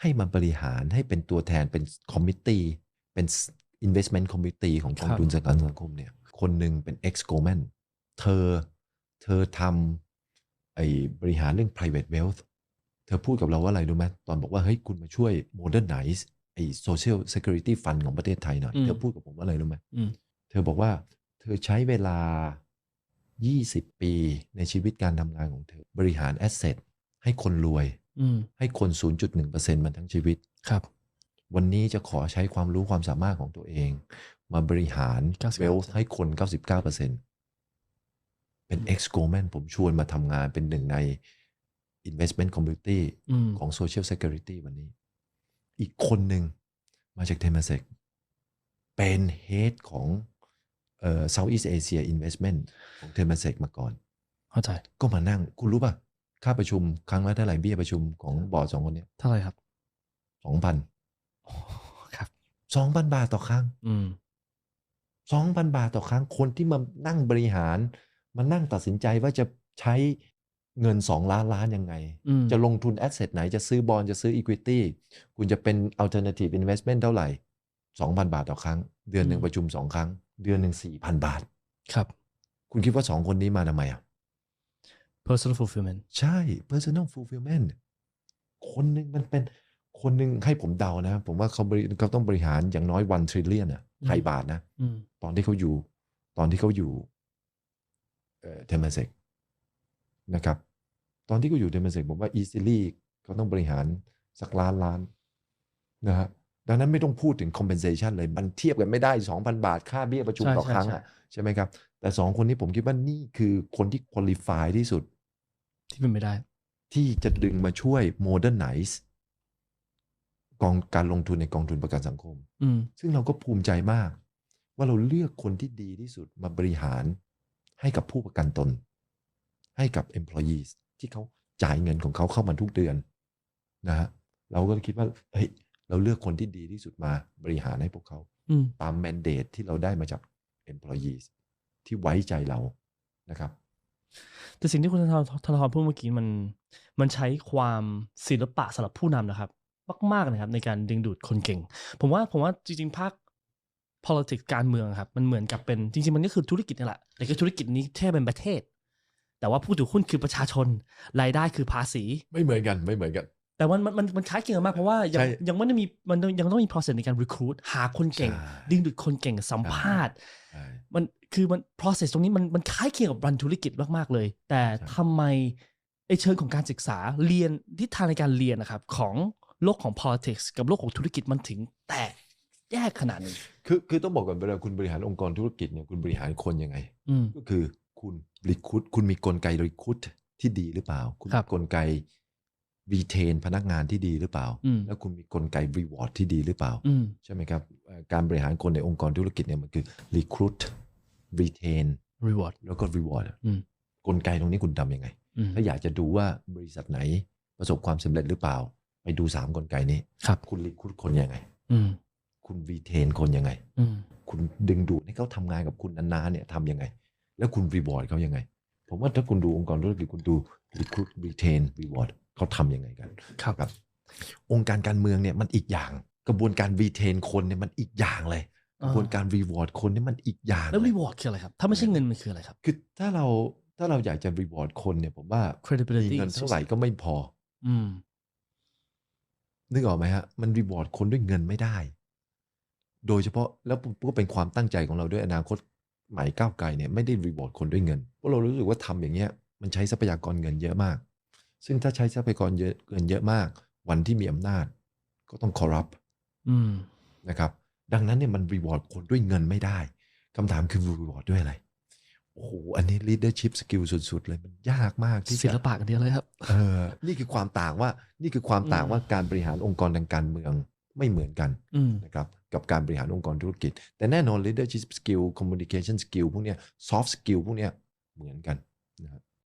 ให้มาบริหารให้เป็นตัวแทนเป็นคอมมิตี้เป็น investment committee ของกองทุนสังกัดสังคมเนี่ย คนหนึ่งเป็น ex g o m a n เธอ เธอทำไอ้บริหารเรื่อง private wealth เธอพูดกับเราว่าอะไรรู้ไหมตอนบอกว่า เฮ้ย คุณมาช่วย modernize ไอ้ social security fund ของประเทศไทยหน่อย เธอพูดกับผมว่าอะไรรู้ไหมอืมเธอบอกว่า เธอใช้เวลา 20 ปีในชีวิตการทำงานของเธอ บริหาร asset ให้คนรวยอืม ให้คน 0.1%มันทั้งชีวิตครับ วันนี้จะขอใช้ความรู้ความสามารถของตัวเอง มาบริหาร99%เวลให้คน 99%เป็น ex g o m a n ผมชวนมาทำงานเป็นหนึ่งใน investment community อืมของ social security วันนี้ อีกคนหนึ่งมาจากเทม a เซกเป็น head ของเอ่อ Southeast Asia Investment ของเทม a เซกมาก่อน เข้าใจ ก็มานั่ง คุณรู้ป่ะ ค่าประชุมครั้งละเท่าไหร่เบี้ยประชุมของบอร์ดสองคนเนี้เท่าไหร่ครับสองพันอ๋อครับสองพันบาทต่อครั้ง อืมสองพันบาทต่อครั้งคนที่มานั่งบริหาร มานั่งตัดสินใจว่าจะใช้เงิน2ล้านล้านยังไงอืมจะลงทุนแอสเซทไหนจะซื้อบอลจะซื้อ Equity คุณจะเป็น Alternative Investment เท่าไหร่ 2,000 บาทต่อครั้ง เดือนหนึ่งประชุม2ครั้ง เดือนหนึ่ง4,000 บาท ครับ คุณคิดว่า2คนนี้มาทำไมอะ personal fulfillment ใช่ personal fulfillment คนหนึ่งมันเป็นคนหนึ่งให้ผมเดานะ ผมว่าเขาบริเขาต้องบริหารอย่างน้อยวันทริลเลียนอะไทยบาทนะอืมตอนที่เขาอยู่ ตอนที่เขาอยู่เอ่อเทมเซกนะครับ ตอนที่เขาอยู่เทมเซกผมว่าอีซิลี่เขาต้องบริหารสักล้านล้านนะฮะ ดังนั้นไม่ต้องพูดถึง compensation เลย มันเทียบกันไม่ได้ 2,000 บาท ค่าเบี้ยประชุมใช่ต่อใช่ครั้งใช่อะใช่ไหมครับ แต่สองคนนี้ผมคิดว่านี่คือคนที่ qualify ที่สุด ที่เป็นไม่ได้ ที่จะดึงมาช่วย modernize กองการลงทุนในกองทุนประกันสังคมอืมซึ่งเราก็ภูมิใจมาก ว่าเราเลือกคนที่ดีที่สุดมาบริหารให้กับผู้ประกันตน ให้กับ employees ที่เขาจ่ายเงินของเขาเข้ามาทุกเดือนนะฮะเราก็คิดว่าเฮ้ย เราเลือกคนที่ดีที่สุดมาบริหารให้พวกเขาอืมตาม mandate ที่เราได้มาจาก employees ที่ไว้ใจเรานะครับ แต่สิ่งที่คุณธนาธนาธรพูดเมื่อกี้มันมันใช้ความศิลปะสำหรับผู้นำนะครับ มากๆนะครับ ในการดึงดูดคนเก่ง ผมว่าผมว่าจริงๆภาค politics การเมืองครับ มันเหมือนกับเป็นจริงๆ มันก็คือธุรกิจนี่แหละแต่ก็ธุรกิจนี้แค่เป็นประเทศ แต่ว่าผู้ถือหุ้นคือประชาชนรายได้คือภาษี ไม่เหมือนกันไม่เหมือนกัน แต่มันมันมันมันคล้ายคลึงกันมากเพราะว่ายังใช่ยังไม่ได้มีมันต้องยังต้องมี process ในการ recruit หาคนเก่งใช่ดึงดูดคนเก่งสัมภาษณ์ใช่มันคือมัน process ตรงนี้มันมันคล้ายเคียงกับรันธุรกิจมาก ๆ เลย แต่ใช่ทำไมไอเชิงของการศึกษาเรียนทิศทางในการเรียนนะครับ ของโลกของ politics กับโลกของธุรกิจมันถึงแตกแยกขนาดนี้คือคือต้องบอกก่อนเวลาคุณบริหารองค์กรธุรกิจเนี่ยคุณบริหารคนยังไงอืมก็คือคุณรีคูดคุณมีกลไกรีคูดที่ดีหรือเปล่า คุณครัมีบกลไก รีเทนพนักงานที่ดีหรือเปล่าอืมแล้วคุณมีกลไกรีวอร์ดที่ดีหรือเปล่าอืมใช่ไหมครับเอ่อการบริหารคนในองค์กรธุรกิจเนี่ยมันคือรีคูดรีเทน reward แล้วก็รีวอร์ดอืมกลไกตรงนี้คุณทำยังไงอืมถ้าอยากจะดูว่าบริษัทไหนประสบความสำเร็จหรือเปล่า ไปดูสามกลไกนี้ครับคุณรีคูดคนยังไงอืมคุณรีเทนคนยังไงอืมคุณดึงดูดให้เขาทำงานกับคุณนานๆเนี่ยทำยังไง แล้วคุณรีวอร์ดเขายังไง ผมว่าถ้าคุณดูองค์กรธุรกิจคุณดู recruit retain reward เขาทำยังไงกันครับครับองค์การการเมืองเนี่ยมันอีกอย่าง กระบวนการ retain คนเนี่ยมันอีกอย่างเลยกอ่าระบวนการ reward คนเนี่ยมันอีกอย่างแล้วเลย reward คืออะไรครับ ถ้าไม่ใช่เงินมันคืออะไรครับ คือถ้าเราถ้าเราอยากจะ reward คนเนี่ยผมว่า credibility มีเงินเท่าไหร่ก็ไม่พอ อืมนึกออกไหมฮะ มัน reward คนด้วยเงินไม่ได้ โดยเฉพาะแล้วก็เป็นความตั้งใจของเราด้วยอนาคตใหม่ก้าวไกลเนี่ยไม่ได้ reward คนด้วยเงินเพราะเรารู้สึกว่าทำอย่างเงี้ย มันใช้ทรัพยากรเงินเยอะมาก ซึ่งถ้าใช้ทรัพยากรเยอะเงินเยอะมาก วันที่มีอำนาจ ก็ต้อง corrupt อืมนะครับ ดังนั้นเนี่ยมัน reward คนด้วยเงินไม่ได้คำถามคือ reward ด้วยอะไรโอ้โหอันนี้ leadership skill สุด ๆ เลยมันยากมากที่ศิจะลปะกันเดียวเลยครับเออนี่คือความต่างว่านี่คือความต่างอืมว่าการบริหารองค์กรทางการเมืองไม่เหมือนกันอืมนะครับกับการบริหารองค์กรธุรกิจ แต่แน่นอน leadership skill communication skill พวกเนี้ย soft skill พวกเนี้ยเหมือนกันนะครับ